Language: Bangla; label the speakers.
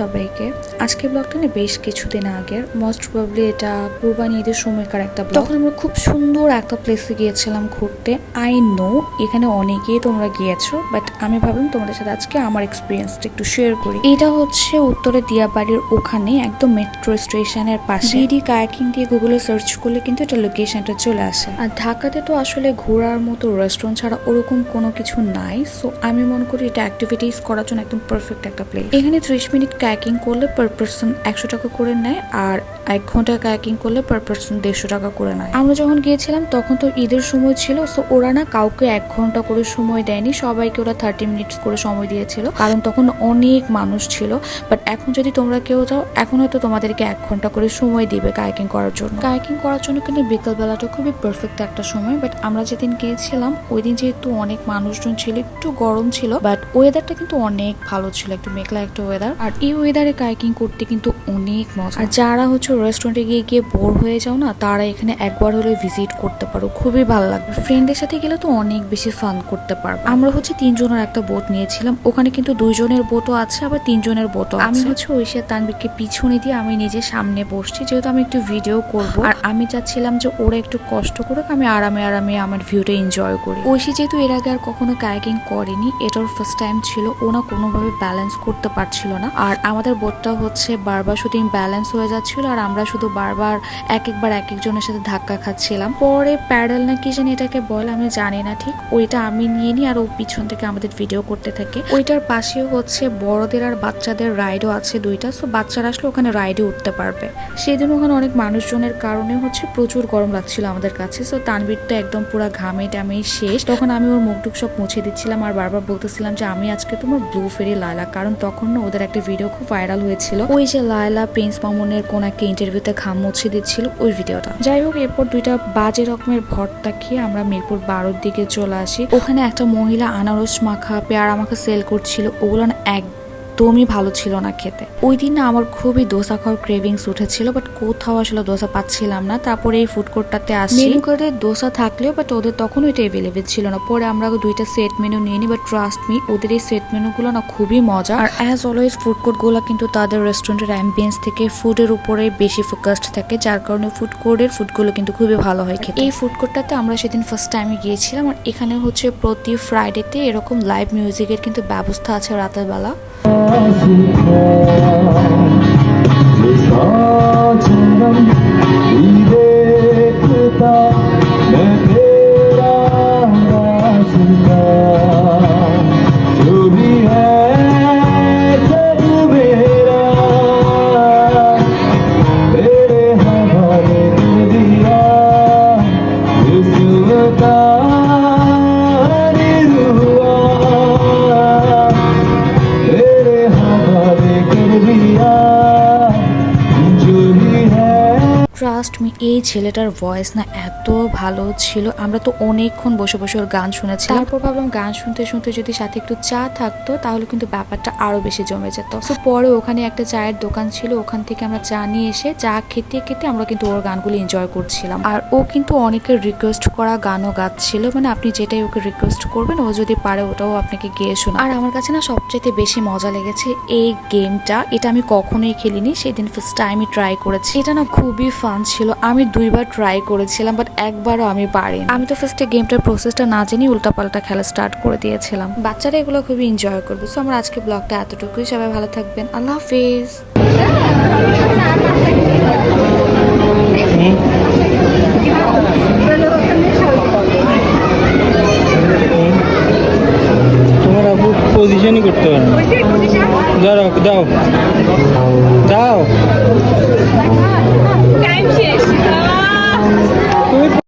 Speaker 1: সবাইকে। আজকে ব্লগটা না বেশ কিছুদিন আগের মোস্ট প্রবলি এটা কুরবানি ঈদের সময়কার একটা ব্লগ তখন আমরা খুব সুন্দর একটা প্লেসে গিয়েছিলাম ঘুরতে। আই নো এখানে অনেকেই তোমরা গিয়েছো বাট আমি ভাবলাম তোমাদের সাথে আজকে আমার এক্সপিরিয়েন্সটা একটু শেয়ার করি। এটা হচ্ছে উত্তরে দিয়াবাড়ির ওখানে একদম মেট্রো স্টেশনের পাশে। ডিডি কায়াকিং দিয়ে গুগলে সার্চ করলে কিন্তু এটা লোকেশনটা চলে আসে। আর ঢাকাতে তো আসলে ঘোরার মতো রেস্টুরেন্ট ছাড়া ওরকম কোনো কিছু নাই। সো আমি মনে করি এটা অ্যাক্টিভিটিস করার জন্য একদম পারফেক্ট একটা প্লেস এখানে ত্রিশ মিনিট কায়াকিং করলে পার পার্সন একশো টাকা করে নেয় আর এক ঘণ্টা কায়াকিং করলে পার পার্সন দেড়শো টাকা করে নেয়। আমরা যখন গিয়েছিলাম, তখন তো ঈদের সময় ছিল সো ওরা না কাউকে এক ঘণ্টা করে সময় দেয়নি, সবাইকে ওরা থার্টি মিনিটস করে সময় দিয়েছিল, কারণ তখন অনেক মানুষ ছিল। বাট এখন যদি তোমরা কেউ যাও, এখন হয়তো তোমাদেরকে এক ঘণ্টা করে সময় দিবে কায়াকিং করার জন্য। কায়াকিং করার জন্য কিন্তু বিকালবেলাটা খুবই পারফেক্ট একটা সময় বাট আমরা যেদিন গিয়েছিলাম, ওই দিন যেহেতু অনেক মানুষজন ছিল, একটু গরম ছিল বাট ওয়েদারটা কিন্তু অনেক ভালো ছিল, একটু মেঘলা একটা ওয়েদার আর এই ওয়েদারে কাইকিং করতে কিন্তু অনেক মজা। আর যারা হচ্ছে রেস্টুরেন্টে গিয়ে গিয়ে বোর হয়ে যাও না তারা এখানে একবার হলে ভিজিট করতে পারো। খুবই ভালো লাগবে। ফ্রেন্ডের সাথে গেলে তো অনেক বেশি ফান করতে পারব। আমরা হচ্ছে তিনজনের একটা বোট নিয়েছিলাম। ওখানে কিন্তু দুইজনের বোটও আছে আবার তিনজনের বোটও আমি হচ্ছে ঐশিয়া তানবিরকে পিছনে দিয়ে আমি নিজে সামনে বসছি যেহেতু আমি একটু ভিডিও করব। আর আমি চাচ্ছিলাম যে ওরা একটু কষ্ট করুক আমি আরামে আরামে আমার ভিউটা এনজয় করি। ঐশী যেহেতু এর আগে আর কখনো কায়াকিং করেনি এটার ফার্স্ট টাইম ছিল ওনা কোনোভাবে ব্যালেন্স করতে পারছিল না। আর আমাদের বোটটা হচ্ছে বারবার শুধু ব্যালেন্স হয়ে যাচ্ছিল আর আমরা শুধু বারবার এক একবার এক একজনের সাথে ধাক্কা খাচ্ছিলাম। পরে প্যাডেল না কি জানি এটাকে বল, আমি জানি না ঠিক। ওইটা আমি নিয়ে নিই আর ও পিছন থেকে আমাদের ভিডিও করতে থাকে। ওইটার পাশেও হচ্ছে বড়দের আর বাচ্চাদের রাইডও আছে দুইটা। সো বাচ্চারা আসলে ওখানে রাইডে উঠতে পারবে। সেদিন ওখানে অনেক মানুষজনের কারণে হচ্ছে প্রচুর গরম লাগছিল আমাদের কাছে। সো তানবীর তো একদম পুরো ঘামে টামে শেষ। তখন আমি ওর মুখটুক সব মুছে দিচ্ছিলাম আর বারবার বলতেছিলাম যে, আমি আজকে তোমার ব্লু ফেরি লায়লা কারণ তখন না ওদের একটা ভিডিও খুব ভাইরাল হয়েছিল। ওই যে লায়লা, প্রিন্স মামুনের কোন একটা ইন্টারভিউতে ঘাম মুছে দিচ্ছিল ওই ভিডিওটা যাই হোক, এরপর দুইটা বাজে রকমের ভর্তা খেয়ে আমরা মিরপুর বারোর দিকে চলে আসি। ওখানে একটা মহিলা আনারস মাখা, পেয়ারা মাখা সেল করছিল। ওগুলো না একদমই ভালো ছিল না খেতে। ওই দিন না আমার খুবই দোসা খাওয়ার ক্রেভিংস উঠেছিল বাট কোথাও আসলে দোসা পাচ্ছিলাম না। তারপরে এই ফুড কোর্টটাতে আসি। মেনু কার্ডে দোসা থাকলেও বাট ওদের তখন ওইটা অ্যাভেলেবেল ছিল না। পরে আমরা দুইটা সেট মেনু নিয়ে নিই বাট ট্রাস্ট মি ওদের এই সেট মেনুগুলো না খুবই মজা আর অ্যাজ অলওয়েজ ফুড কোর্টগুলো কিন্তু তাদের রেস্টুরেন্টের অ্যাম্বিয়েন্স থেকে ফুডের উপরে বেশি ফোকাসড থাকে, যার কারণে ফুড কোর্টের ফুডগুলো কিন্তু খুবই ভালো হয় খেতে। এই ফুড কোর্টটাতে আমরা সেদিন ফার্স্ট টাইমে গিয়েছিলাম, আর এখানে হচ্ছে প্রতি ফ্রাইডেতে এরকম লাইভ মিউজিকের কিন্তু ব্যবস্থা আছে রাতের বেলা।
Speaker 2: lost in hell. It's
Speaker 1: trust me এই ছেলেটার ভয়েস না এত ভালো ছিল। আমরা তো অনেকক্ষণ বসে বসে ওর গান শুনেছি তারপর ভাবলাম গান শুনতে শুনতে যদি সাথে একটু চা থাকতো, তাহলে কিন্তু ব্যাপারটা আরও বেশি জমে যেত। তো পরে ওখানে একটা চায়ের দোকান ছিল, ওখান থেকে আমরা চা নিয়ে এসে চা খেতে খেতে আমরা কিন্তু ওর গানগুলো এনজয় করছিলাম। আর ও কিন্তু অনেকের রিকোয়েস্ট করা গানও গাচ্ছিল মানে আপনি যেটাই ওকে রিকোয়েস্ট করবেন, ও যদি পারে ওটাও আপনাকে গিয়ে শোনা আর আমার কাছে না সবচেয়ে বেশি মজা লেগেছে এই গেমটা এটা আমি কখনোই খেলিনি, সেদিন ফার্স্ট টাইমই ট্রাই করেছি। এটা না খুবই ফান ছিল, আমি দুইবার ট্রাই করেছিলাম বাট একবারও আমি পারি আমি তো ফার্স্টে গেমটার প্রসেসটা না জেনে উল্টাপাল্টা খেলা স্টার্ট করে দিয়েছিলাম। বাচ্চারা এগুলো খুবই এনজয় করবে সো আমার আজকে ব্লগটা এতটুকুই, সবাই ভালো থাকবেন, আল্লাহ হাফিজ
Speaker 3: তোমার আপু পজিশনই করতে না দাও দাও